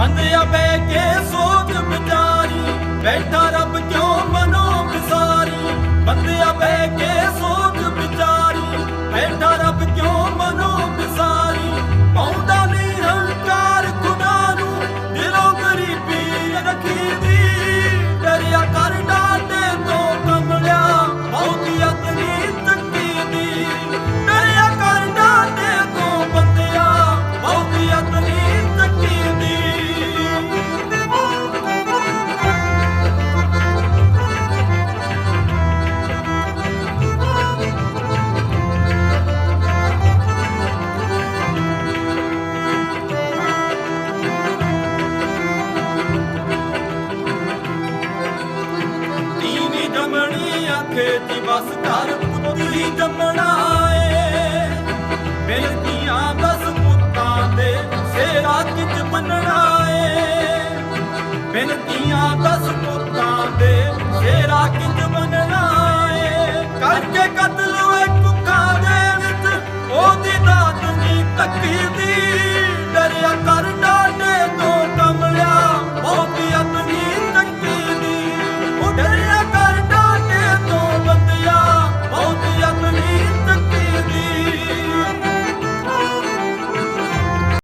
ਬੰਦਿਆ ਬਹਿ ਕੇ ਸੋਚ ਵਿਚਾਰੀ ਬੈਠਾ ਰੱਬ ਕਿਉਂ ਮਨੋ ਵਿਸਾਰੀ ਬੰਦਿਆ ਬੈ ਕੇ ਸੋਚ ਵਿਚਾਰੀ, ਬੈਠਾ ਤੀਵੀਂ ਆਖੇ ਦੀ ਬਸ ਕਰ ਪੁੱਤਰੀ ਜੰਮਣਾ ਬਿਲਕੀਆਂ ਦਸ ਪੁੱਤਾਂ ਦੇ ਸੇਰਾ ਕਿਚ ਬੰਨਣਾ ਏ। ਦਸ ਪੁੱਤਾਂ ਦੇ ਸੇਰਾ ਕਿਚ